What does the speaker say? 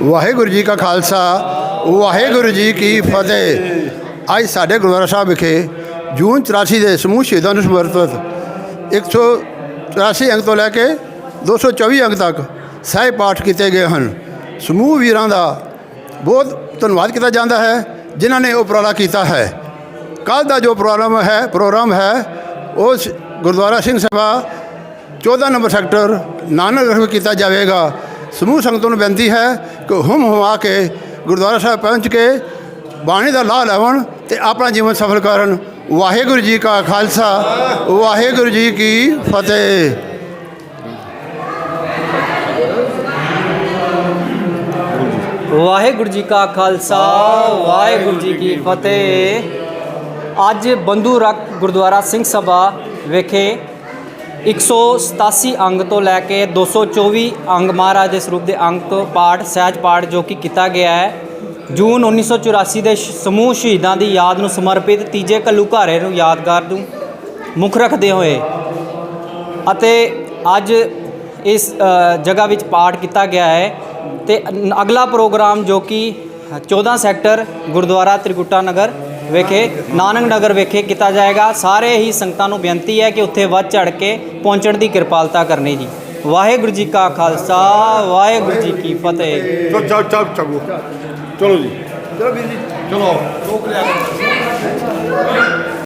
ਵਾਹਿਗੁਰੂ ਜੀ ਕਾ ਖਾਲਸਾ, ਵਾਹਿਗੁਰੂ ਜੀ ਕੀ ਫਤਿਹ। ਅੱਜ ਸਾਡੇ ਗੁਰਦੁਆਰਾ ਸਾਹਿਬ ਵਿਖੇ ਜੂਨ 84 ਦੇ ਸਮੂਹ ਸ਼ਹੀਦਾਂ ਨੂੰ ਸਮਰਪਿਤ 184 ਅੰਕ ਤੋਂ ਲੈ ਕੇ 224 ਅੰਕ ਤੱਕ ਸਹਿ ਪਾਠ ਕੀਤੇ ਗਏ ਹਨ। ਸਮੂਹ ਵੀਰਾਂ ਦਾ ਬਹੁਤ ਧੰਨਵਾਦ ਕੀਤਾ ਜਾਂਦਾ ਹੈ, ਜਿਨ੍ਹਾਂ ਨੇ ਉਪਰਾਲਾ ਕੀਤਾ ਹੈ। ਕੱਲ ਦਾ ਜੋ ਪ੍ਰੋਗਰਾਮ ਹੈ ਪ੍ਰੋਗਰਾਮ ਹੈ, ਉਸ ਗੁਰਦੁਆਰਾ ਸਿੰਘ ਸਭਾ 14 ਨੰਬਰ ਸੈਕਟਰ ਨਾਨਕ ਨਗਰ ਕੀਤਾ ਜਾਵੇਗਾ। ਸਮੂਹ ਸੰਗਤਾਂ ਨੂੰ ਬੇਨਤੀ ਹੈ ਕਿ ਹੁਮ ਹੁਮਾ ਕੇ ਗੁਰਦੁਆਰਾ ਸਾਹਿਬ ਪਹੁੰਚ ਕੇ ਬਾਣੀ ਦਾ ਲਾਹ ਲੈਵਣ ਤੇ ਆਪਣਾ ਜੀਵਨ ਸਫਲ ਕਰਨ। ਵਾਹਿਗੁਰੂ ਜੀ ਕਾ ਖਾਲਸਾ, ਵਾਹਿਗੁਰੂ ਜੀ ਕੀ ਫਤਿਹ। ਵਾਹਿਗੁਰੂ ਜੀ ਕਾ ਖਾਲਸਾ, ਵਾਹਿਗੁਰੂ ਜੀ ਕੀ ਫਤਿਹ। ਅੱਜ ਬੰਧੂ ਰੱਖ ਗੁਰਦੁਆਰਾ ਸਿੰਘ ਸਭਾ ਵਿਖੇ 187 ਅੰਗ ਤੋਂ ਲੈ ਕੇ 224 ਅੰਗ ਮਹਾਰਾਜ ਦੇ ਸਰੂਪ ਦੇ ਅੰਗ ਤੋਂ ਪਾਠ, ਸਹਿਜ ਪਾਠ ਜੋ ਕਿ ਕੀਤਾ ਗਿਆ ਹੈ। ਜੂਨ 1984 ਦੇ ਸ਼- ਸਮੂਹ ਸ਼ਹੀਦਾਂ ਦੀ ਯਾਦ ਨੂੰ ਸਮਰਪਿਤ ਤੀਜੇ ਘੱਲੂਘਾਰੇ ਨੂੰ ਯਾਦਗਾਰ ਨੂੰ ਮੁੱਖ ਰੱਖਦੇ ਹੋਏ ਅਤੇ ਅੱਜ ਇਸ ਜਗ੍ਹਾ ਵਿੱਚ ਪਾਠ ਕੀਤਾ ਗਿਆ ਹੈ ਤੇ ਅਗਲਾ ਪ੍ਰੋਗਰਾਮ ਜੋ ਕਿ 14 ਸੈਕਟਰ ਗੁਰਦੁਆਰਾ ਤ੍ਰਿਕੁਟਾ ਨਗਰ ਵਿਖੇ, ਨਾਨਕ ਨਗਰ ਵਿਖੇ ਕੀਤਾ ਜਾਏਗਾ। ਸਾਰੇ ਹੀ ਸੰਗਤਾਂ ਨੂੰ ਬੇਨਤੀ ਹੈ ਕਿ ਉੱਥੇ ਵੱਧ ਚੜ ਕੇ ਪਹੁੰਚਣ ਦੀ ਕਿਰਪਾਲਤਾ ਕਰਨੀ ਜੀ। ਵਾਹਿਗੁਰੂ ਜੀ ਕਾ ਖਾਲਸਾ, ਵਾਹਿਗੁਰੂ ਜੀ ਕੀ ਫਤਿਹ। ਚਲੋ ਚਲੋ ਚਲੋ। ਚਲੋ ਜੀ। ਚਲੋ ਵੀਰ ਜੀ, ਚਲੋ।